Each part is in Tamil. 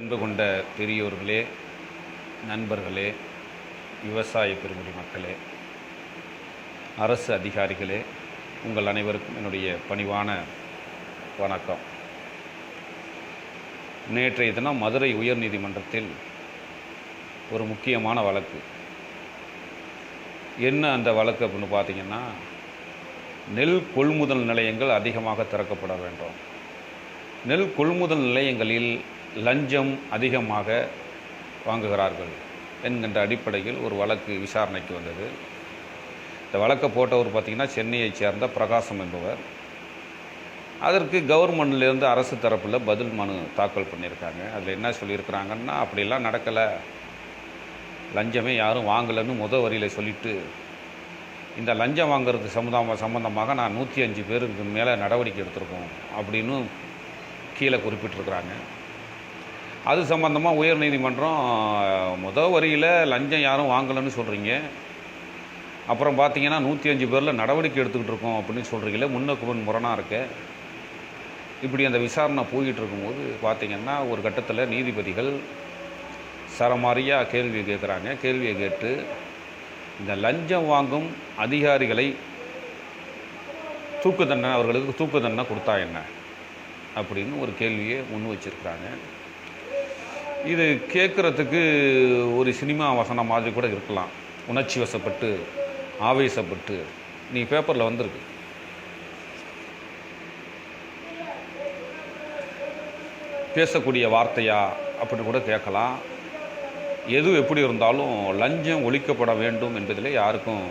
அன்பு கொண்ட பெரியோர்களே நண்பர்களே விவசாய பெருங்குடி மக்களே அரசு அதிகாரிகளே உங்கள் அனைவருக்கும் என்னுடைய பணிவான வணக்கம். நேற்றைய தினம் மதுரை உயர்நீதிமன்றத்தில் ஒரு முக்கியமான வழக்கு. என்ன அந்த வழக்கு அப்படின்னு பார்த்தீங்கன்னா நெல் கொள்முதல் நிலையங்கள் அதிகமாக திறக்கப்பட வேண்டும். நெல் கொள்முதல் நிலையங்களில் லஞ்சம் அதிகமாக வாங்குகிறார்கள் என்கின்ற அடிப்படையில் ஒரு வழக்கு விசாரணைக்கு வந்தது. இந்த வழக்கை போட்டவர் பார்த்திங்கன்னா சென்னையைச் சேர்ந்த பிரகாசம் என்பவர். அதற்கு கவர்மெண்ட்லேருந்து அரசு தரப்பில் பதில் மனு தாக்கல் பண்ணியிருக்காங்க. அதில் என்ன சொல்லியிருக்கிறாங்கன்னா அப்படிலாம் நடக்கலை. லஞ்சமே யாரும் வாங்கலைன்னு முத வரியில் சொல்லிட்டு இந்த லஞ்சம் வாங்குறது சமுதாய சம்பந்தமாக நான் நூற்றி அஞ்சு பேருக்கு மேலே நடவடிக்கை எடுத்திருக்கோம் அப்படின்னு கீழே குறிப்பிட்டிருக்கிறாங்க. அது சம்பந்தமாக உயர்நீதிமன்றம் முத வரியில் லஞ்சம் யாரும் வாங்கலைன்னு சொல்கிறீங்க அப்புறம் பார்த்தீங்கன்னா நூற்றி அஞ்சு பேரில் நடவடிக்கை எடுத்துக்கிட்டு இருக்கோம் அப்படின்னு சொல்கிறீங்களே முன்னுக்கு முன் முரணாக இருக்க. இப்படி அந்த விசாரணை போய்கிட்டு இருக்கும்போது பார்த்தீங்கன்னா ஒரு கட்டத்தில் நீதிபதிகள் சரமாரியாக கேள்வி கேட்குறாங்க கேள்வியை கேட்டு இந்த லஞ்சம் வாங்கும் அதிகாரிகளை தூக்கு தண்டனை அவர்களுக்கு தூக்கு தண்டனை கொடுத்தா என்ன? அப்படின்னு ஒரு கேள்வியை முன் வச்சிருக்கிறாங்க. இது கேட்குறதுக்கு ஒரு சினிமா வசனம் மாதிரி கூட இருக்கலாம். உணர்ச்சி வசப்பட்டு ஆவேசப்பட்டு நீ பேப்பரில் வந்திருக்கு. பேசக்கூடிய வார்த்தையா அப்படின்னு கூட கேட்கலாம். எது எப்படி இருந்தாலும் லஞ்சம் ஒழிக்கப்பட வேண்டும் என்பதில் யாருக்கும்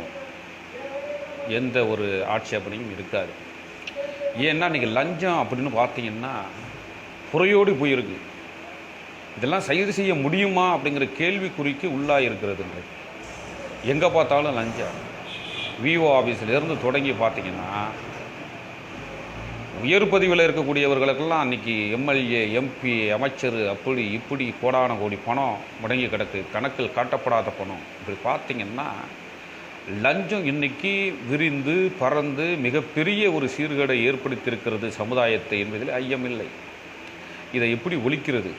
எந்த ஒரு ஆட்சேபனையும் இருக்காது. ஏன்னா இன்றைக்கி லஞ்சம் அப்படின்னு பார்த்தீங்கன்னா புறையோடு போயிருக்கு. இதெல்லாம் சரி செய்ய முடியுமா அப்படிங்கிற கேள்விக்குறிக்கு உள்ளாக இருக்கிறது இன்றைக்கு எங்கே பார்த்தாலும் லஞ்சம். விஓ ஆஃபீஸ்லேருந்து தொடங்கி பார்த்தீங்கன்னா உயர் பதிவில் இருக்கக்கூடியவர்களுக்கெல்லாம் அன்றைக்கி எம்எல்ஏ எம்பி அமைச்சர் அப்படி இப்படி கோடான கோடி பணம் முடங்கி கிடக்கு. கணக்கில் காட்டப்படாத பணம். இப்படி பார்த்தீங்கன்னா லஞ்சம் இன்னைக்கு விரிந்து பறந்து மிகப்பெரிய ஒரு சீர்கேடை ஏற்படுத்தியிருக்கிறது சமுதாயத்தை என்பதில் ஐயமில்லை. இதை எப்படி ஒழிக்கிறது?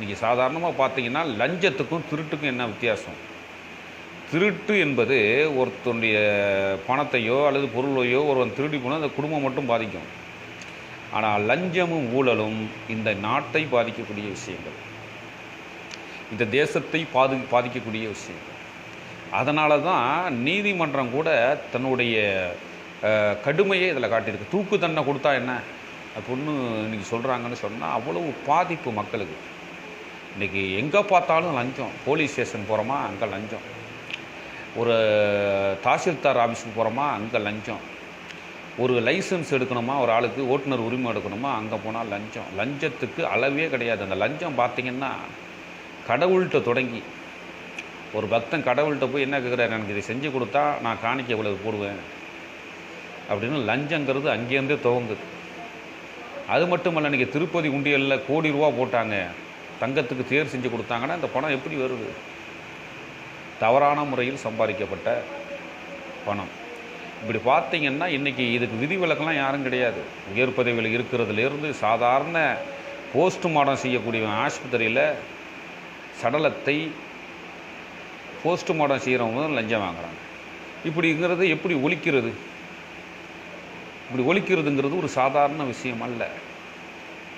நீங்கள் சாதாரணமாக பார்த்தீங்கன்னா லஞ்சத்துக்கும் திருட்டுக்கும் என்ன வித்தியாசம்? திருட்டு என்பது ஒருத்தனுடைய பணத்தையோ அல்லது பொருளையோ ஒருவன் திருடி போனால் அந்த குடும்பம் மட்டும் பாதிக்கும். ஆனால் லஞ்சமும் ஊழலும் இந்த நாட்டை பாதிக்கக்கூடிய விஷயங்கள். இந்த தேசத்தை பாது பாதிக்கக்கூடிய விஷயங்கள். அதனால தான் நீதிமன்றம் கூட தன்னுடைய கடுமையை இதில் காட்டியிருக்கு. தூக்கு தண்டனை கொடுத்தா என்ன? பொண்ணு இன்றைக்கி சொல்கிறாங்கன்னு சொன்னால் அவ்வளவு பாதிப்பு மக்களுக்கு. இன்றைக்கி எங்கே பார்த்தாலும் லஞ்சம். போலீஸ் ஸ்டேஷன் போகிறோமா அங்கே லஞ்சம். ஒரு தாசில்தார் ஆஃபீஸுக்கு போகிறோமா அங்கே லஞ்சம். ஒரு லைசன்ஸ் எடுக்கணுமா ஒரு ஆளுக்கு ஓட்டுநர் உரிமை எடுக்கணுமா அங்கே போனால் லஞ்சம். லஞ்சத்துக்கு அளவே கிடையாது. அந்த லஞ்சம் பார்த்தீங்கன்னா கடவுள்கிட்ட தொடங்கி. ஒரு பக்தன் கடவுள்கிட்ட போய் என்ன கேட்குறாரு எனக்கு இதை செஞ்சு கொடுத்தா நான் காணிக்க இவ்வளவு போடுவேன். அப்படின்னு லஞ்சங்கிறது அங்கேருந்தே துவங்குது. அது மட்டுமல்ல இன்றைக்கி திருப்பதி உண்டியலில் கோடி ரூபா போட்டாங்க. தங்கத்துக்கு தேர் செஞ்சு கொடுத்தாங்கன்னா இந்த பணம் எப்படி வருது? தவறான முறையில் சம்பாதிக்கப்பட்ட பணம். இப்படி பார்த்தீங்கன்னா இன்றைக்கி இதுக்கு விதிவிலக்கெல்லாம் யாரும் கிடையாது. உயர் பதவியில் இருக்கிறதுலேருந்து சாதாரண போஸ்ட்மார்ட்டம் செய்யக்கூடிய ஆஸ்பத்திரியில் சடலத்தை போஸ்ட்மார்ட்டம் செய்கிறவங்க தான் லஞ்சம் வாங்குறாங்க. இப்படிங்கிறது எப்படி ஒழிக்கிறது? இப்படி ஒழிக்கிறதுங்கிறது ஒரு சாதாரண விஷயம் அல்ல.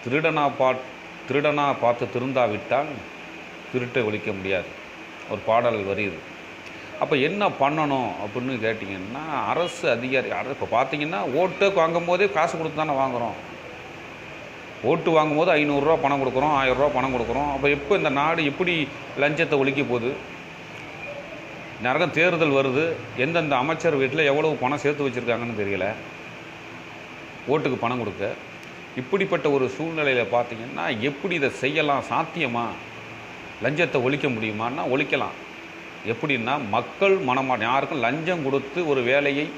திருடனா பாட் திருடனாக பார்த்து திருந்தாவிட்டால் திருட்டை ஒழிக்க முடியாது. ஒரு பாடல் வருது. அப்போ என்ன பண்ணணும் அப்படின்னு கேட்டிங்கன்னா அரசு அதிகாரி அரசு இப்போ பார்த்தீங்கன்னா ஓட்டு வாங்கும் போதே காசு கொடுத்து தானே வாங்குகிறோம் ஓட்டு வாங்கும்போது ஐநூறுரூவா பணம் கொடுக்குறோம் ஆயிரரூவா பணம் கொடுக்குறோம். அப்போ எப்போ இந்த நாடு எப்படி லஞ்சத்தை ஒழிக்க போகுது? நிறைய தேர்தல் வருது. எந்தெந்த அமைச்சர் வீட்டில் எவ்வளவு பணம் சேர்த்து வச்சுருக்காங்கன்னு தெரியல. ஓட்டுக்கு பணம் கொடுக்க. இப்படிப்பட்ட ஒரு சூழ்நிலையில் பார்த்தீங்கன்னா எப்படி இதை செய்யலாம்? சாத்தியமா? லஞ்சத்தை ஒழிக்க முடியுமான்னா ஒழிக்கலாம். எப்படின்னா மக்கள் மனமா யாருக்கும் லஞ்சம் கொடுத்து ஒரு வேலையை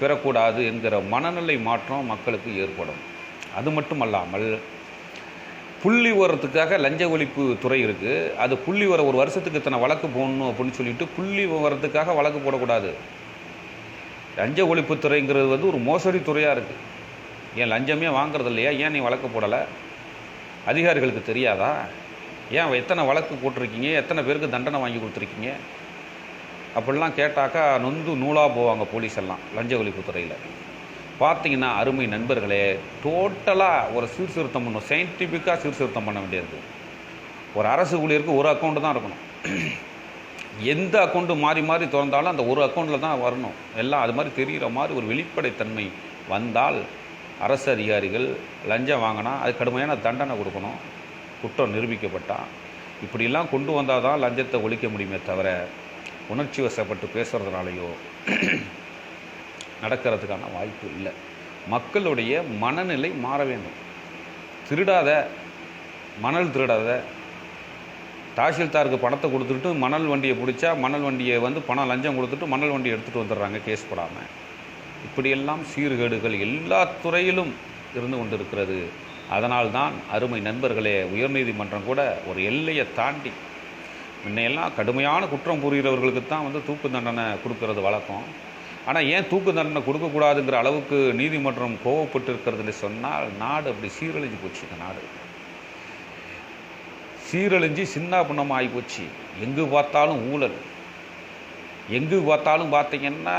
பெறக்கூடாது என்கிற மனநிலை மாற்றம் மக்களுக்கு ஏற்படும். அது மட்டும் அல்லாமல் புள்ளி உரத்துக்காக லஞ்ச ஒழிப்பு துறை இருக்குது அது புள்ளி வர ஒரு வருஷத்துக்கு இத்தனை வழக்கு போடணும் அப்படின்னு சொல்லிட்டு புள்ளி உரத்துக்காக வழக்கு போடக்கூடாது. லஞ்ச ஒழிப்புத்துறைங்கிறது வந்து ஒரு மோசடி துறையாக இருக்குது ஏன் லஞ்சமே வாங்குறது இல்லையா ஏன் நீ வழக்கு போடலை? அதிகாரிகளுக்கு தெரியாதா? ஏன் எத்தனை வழக்கு போட்டிருக்கீங்க? எத்தனை பேருக்கு தண்டனை வாங்கி கொடுத்துருக்கீங்க? அப்படிலாம் கேட்டாக்கா நொந்து நூலாக போவாங்க போலீஸ் எல்லாம் லஞ்ச ஒழிப்புத்துறையில் பார்த்தீங்கன்னா அருமை நண்பர்களே டோட்டலாக ஒரு சீர்திருத்தம் பண்ணணும். சயின்டிஃபிக்காக சீர்திருத்தம் பண்ண வேண்டியது. ஒரு அரசு ஊழியருக்கு ஒரு அக்கௌண்ட்டு தான் இருக்கணும். எந்த அக்கௌண்ட்டு மாறி மாறி திறந்தாலும் அந்த ஒரு அக்கௌண்ட்டில் தான் வரணும். எல்லாம் அது மாதிரி தெரிகிற மாதிரி ஒரு வெளிப்படைத்தன்மை வந்தால் அரசு அதிகாரிகள் லஞ்சம் வாங்கினா அது கடுமையான தண்டனை கொடுக்கணும். குற்றம் நிரூபிக்கப்பட்டால் இப்படிலாம் கொண்டு வந்தால் தான் லஞ்சத்தை ஒழிக்க முடியுமே தவிர உணர்ச்சி வசப்பட்டு பேசுகிறதுனாலையோ நடக்கிறதுக்கான வாய்ப்பு இல்லை. மக்களுடைய மனநிலை மாற வேண்டும். திருடாத மணல் திருடாத தாசில்தாருக்கு பணத்தை கொடுத்துட்டு மணல் வண்டியை பிடிச்சா மணல் வண்டியை வந்து பணம் லஞ்சம் கொடுத்துட்டு மணல் வண்டியை எடுத்துகிட்டு வந்துடுறாங்க கேஸ் போடாமல் இப்படியெல்லாம் சீர்கேடுகள் எல்லா துறையிலும் இருந்து கொண்டிருக்கிறது. அதனால்தான் அருமை நண்பர்களே உயர்நீதிமன்றம் கூட ஒரு எல்லையை தாண்டி முன்னையெல்லாம் கடுமையான குற்றம் புரிகிறவர்களுக்கு தான் வந்து தூக்கு தண்டனை கொடுக்கறது வழக்கம். ஆனால் ஏன் தூக்கு தண்டனை கொடுக்கக்கூடாதுங்கிற அளவுக்கு நீதிமன்றம் கோவப்பட்டிருக்கிறதுன்னு சொன்னால் நாடு அப்படி சீரழிஞ்சு போச்சு இந்த நாடு. சீரழிஞ்சு சின்ன பின்னமாக ஆகி போச்சு. எங்கு பார்த்தாலும் ஊழல். எங்கு பார்த்தாலும் பார்த்தீங்கன்னா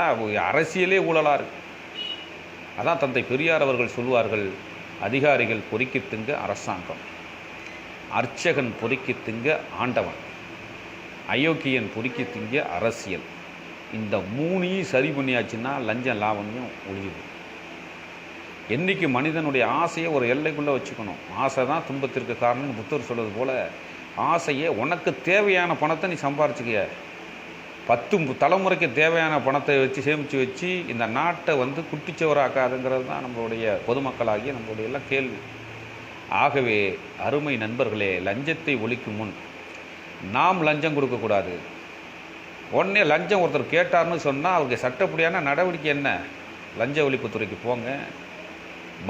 அரசியலே ஊழலாக இருக்குது அதான் தந்தை பெரியார் அவர்கள் சொல்லுவார்கள் அதிகாரிகள் பொறுக்கி திங்க அரசாங்கம். அர்ச்சகன் பொறுக்கி திங்க ஆண்டவன். அயோக்கியன் பொறுக்கி திங்க அரசியல். இந்த மூணையும் சரி பண்ணியாச்சுன்னா லஞ்சம் லாவண்யம் ஒழியுது. என்னைக்கு மனிதனுடைய ஆசையை ஒரு எல்லைக்குள்ளே வச்சுக்கணும். ஆசை தான் துன்பத்திற்கு காரணம்னு புத்தர் சொல்வது போல் ஆசையை உனக்கு தேவையான பணத்தை நீ சம்பாரிச்சுக்க பத்து தலைமுறைக்கு தேவையான பணத்தை வச்சு சேமித்து வச்சு இந்த நாட்டை வந்து குட்டிச்சவராக்காதுங்கிறது தான் நம்மளுடைய பொதுமக்களாகிய நம்மளுடைய எல்லாம் கேள்வி. ஆகவே அருமை நண்பர்களே லஞ்சத்தை ஒழிக்கும் முன் நாம் லஞ்சம் கொடுக்கக்கூடாது. உடனே லஞ்சம் ஒருத்தர் கேட்டார்னு சொன்னால் அவருக்கு சட்டப்படியான நடவடிக்கை என்ன? லஞ்ச ஒழிப்புத்துறைக்கு போங்க.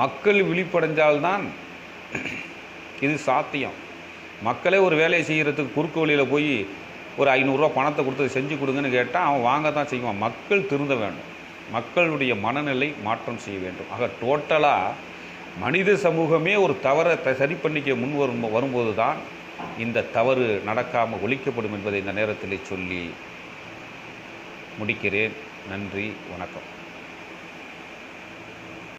மக்கள் விழிப்படைஞ்சால்தான் இது சாத்தியம். மக்களே ஒரு வேலையை செய்கிறதுக்கு குறுக்கு வழியில் போய் ஒரு ஐநூறுரூவா பணத்தை கொடுத்து செஞ்சு கொடுங்கன்னு கேட்டால் அவன் வாங்க தான் செய்வான். மக்கள் திருந்த வேண்டும். மக்களுடைய மனநிலை மாற்றம் செய்ய வேண்டும். ஆக டோட்டலாக மனித சமூகமே ஒரு தவறை த- சரி பண்ணிக்க முன் வரும் வரும்போது தான் இந்த தவறு நடக்காமல் ஒழிக்கப்படும் என்பதை இந்த நேரத்தில் சொல்லி முடிக்கிறேன். நன்றி வணக்கம்.